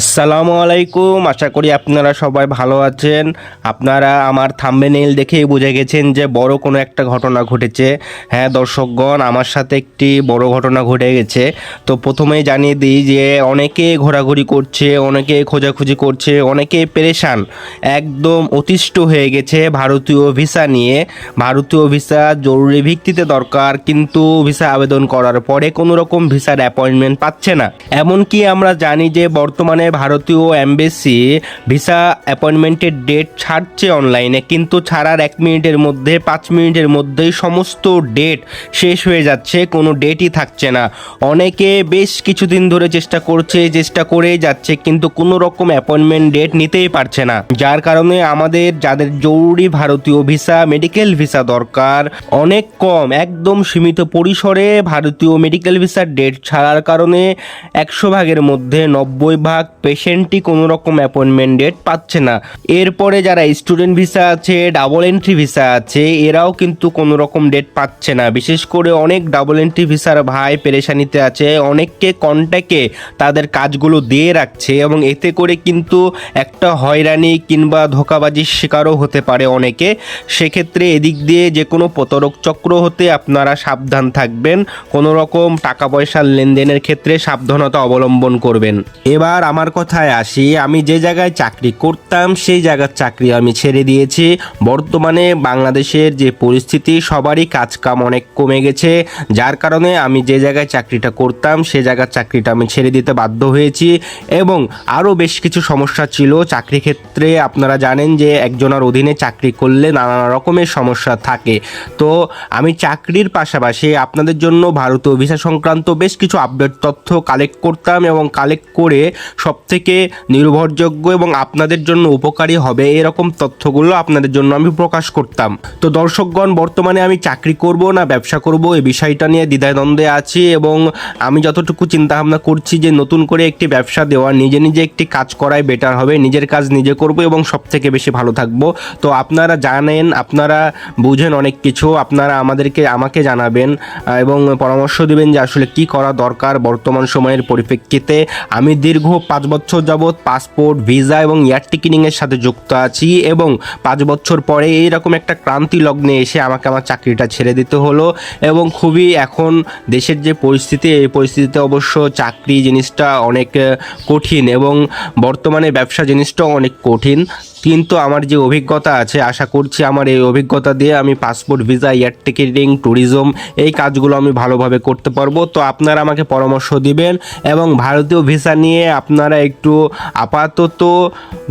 আসসালামু আলাইকুম। আশা করি আপনারা সবাই ভালো আছেন। আপনারা আমার থাম্বেনেল দেখেই বুঝে গেছেন যে বড় কোনো একটা ঘটনা ঘটেছে। হ্যাঁ দর্শকগণ, আমার সাথে একটি বড় ঘটনা ঘটে গেছে। তো প্রথমেই জানিয়ে দিই যে অনেকে ঘোরাঘুরি করছে, অনেকে খোঁজাখুঁজি করছে, অনেকে পেরেশান। একদম অতিষ্ঠ হয়ে গেছে ভারতীয় ভিসা নিয়ে। ভারতীয় ভিসা জরুরি ভিত্তিতে দরকার, কিন্তু ভিসা আবেদন করার পরে কোনো রকম ভিসার অ্যাপয়েন্টমেন্ট পাচ্ছে না। এমনকি আমরা জানি যে বর্তমানে ভারতীয় এমবেসি ভিসা অ্যাপয়েন্টমেন্টের ডেট ছাড়ছে অনলাইনে, কিন্তু ছাড়ার এক মিনিটের মধ্যে, পাঁচ মিনিটের মধ্যেই সমস্ত ডেট শেষ হয়ে যাচ্ছে, কোনো ডেটই থাকছে না। অনেকে বেশ কিছুদিন ধরে চেষ্টা করছে, চেষ্টা করেই যাচ্ছে, কিন্তু কোনো রকম অ্যাপয়েন্টমেন্ট ডেট নিতেই পারছে না। যার কারণে আমাদের, যাদের জরুরি ভারতীয় ভিসা, মেডিকেল ভিসা দরকার, অনেক কম, একদম সীমিত পরিসরে ভারতীয় মেডিকেল ভিসার ডেট ছাড়ার কারণে একশো ভাগের মধ্যে নব্বই ভাগ পেশেন্টই কোনো রকম অ্যাপয়েন্টমেন্ট ডেট পাচ্ছে না। এরপরে যারা স্টুডেন্ট ভিসা আছে, ডাবল এন্ট্রি ভিসা আছে, এরাও কিন্তু কোনো রকম ডেট পাচ্ছে না। বিশেষ করে অনেক ডাবল এন্ট্রি ভিসার ভাই পেরেশানিতে আছে, অনেককে কন্ট্যাক্টে তাদের কাজগুলো দিয়ে রাখছে এবং এতে করে কিন্তু একটা হয়রানি কিংবা ধোকাবাজির শিকারও হতে পারে অনেকে। সেক্ষেত্রে এদিক দিয়ে যে কোনো প্রতারক চক্র হতে আপনারা সাবধান থাকবেন। কোনো রকম টাকা পয়সার লেনদেনের ক্ষেত্রে সাবধানতা অবলম্বন করবেন। এবার আমার কথায় আসি, আমি যে জায়গায় চাকরি করতাম, সেই জায়গার চাকরি আমি ছেড়ে দিয়েছি। বর্তমানে বাংলাদেশের যে পরিস্থিতি, সবারই কাজকাম অনেক কমে গেছে। যার কারণে আমি যে জায়গায় চাকরিটা করতাম, সে জায়গার চাকরিটা আমি ছেড়ে দিতে বাধ্য হয়েছি। এবং আরও বেশ কিছু সমস্যা ছিল। চাকরি ক্ষেত্রে আপনারা জানেন যে একজনের অধীনে চাকরি করলে নানা রকমের সমস্যা থাকে। তো আমি চাকরির পাশাপাশি আপনাদের জন্য ভারতীয় ভিসা সংক্রান্ত বেশ কিছু আপডেট তথ্য কালেক্ট করতাম এবং কালেক্ট করে সব থেকে নির্ভরযোগ্য এবং আপনাদের জন্য উপকারী হবে এরকম তথ্যগুলো আপনাদের জন্য আমি প্রকাশ করতাম। তো দর্শকগণ, বর্তমানে আমি চাকরি করব না, ব্যবসা করব এই বিষয়টা নিয়ে দ্বিধাদ্বন্দ্বে আছি এবং আমি যতটুকু চিন্তা ভাবনা করছি যে নতুন করে একটি ব্যবসা দেওয়া, নিজে নিজে একটি কাজ করাই বেটার হবে, নিজের কাজ নিজে করব এবং সব থেকে বেশি ভালো থাকব। তো আপনারা জানেন, আপনারা বুঝেন অনেক কিছু, আপনারা আমাদেরকে, আমাকে জানাবেন এবং পরামর্শ দিবেন যে আসলে কি করা দরকার বর্তমান সময়ের পরিপ্রেক্ষিতে। আমি দীর্ঘ পাঁচ বছর যাবৎ পাসপোর্ট, ভিসা এবং এয়ার টিকিটিংয়ের সাথে যুক্ত আছি এবং পাঁচ বছর পরে এইরকম একটা ক্রান্তি লগ্নে এসে আমাকে আমার চাকরিটা ছেড়ে দিতে হলো এবং খুবই এখন দেশের যে পরিস্থিতি, এই পরিস্থিতিতে অবশ্য চাকরি জিনিসটা অনেক কঠিন এবং বর্তমানে ব্যবসা জিনিসটাও অনেক কঠিন। কিন্তু আমার যে অভিজ্ঞতা আছে, আশা করছি আমার এই অভিজ্ঞতা দিয়ে আমি passport visa air ticketing tourism এই কাজগুলো আমি ভালোভাবে করতে পারব। তো আপনারা আমাকে পরামর্শ দিবেন এবং ভারতীয় ভিসা নিয়ে আপনারা একটু আপাতত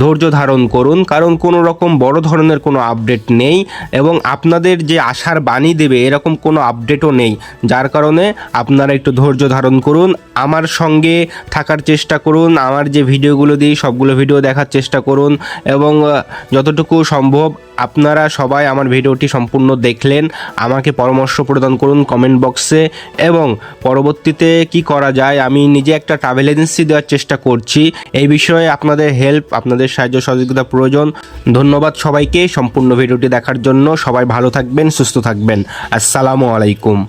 ধৈর্য ধারণ করুন, কারণ কোনো রকম বড় ধরনের কোনো আপডেট নেই এবং আপনাদের যে আশার বাণী দেবে, এরকম কোনো আপডেটও নেই। যার কারণে আপনারা একটু ধৈর্য ধারণ করুন, আমার সঙ্গে থাকার চেষ্টা করুন, আমার যে ভিডিওগুলো দিই, সবগুলো ভিডিও দেখার চেষ্টা করুন এবং যতটুকু সম্ভব আপনারা সবাই আমার ভিডিওটি সম্পূর্ণ দেখলেন। আমাকে পরামর্শ প্রদান করুন কমেন্ট বক্সে এবং পরবর্তীতে কি করা যায় আমি নিজে একটা ট্রাভেল এজেন্সি দেওয়ার চেষ্টা করছি। এই বিষয়ে আপনাদের হেল্প আপনাদের সাহায্য সহযোগিতা প্রয়োজন। ধন্যবাদ সবাইকে সম্পূর্ণ ভিডিওটি দেখার জন্য। সবাই ভালো থাকবেন, সুস্থ থাকবেন। আসসালামু আলাইকুম।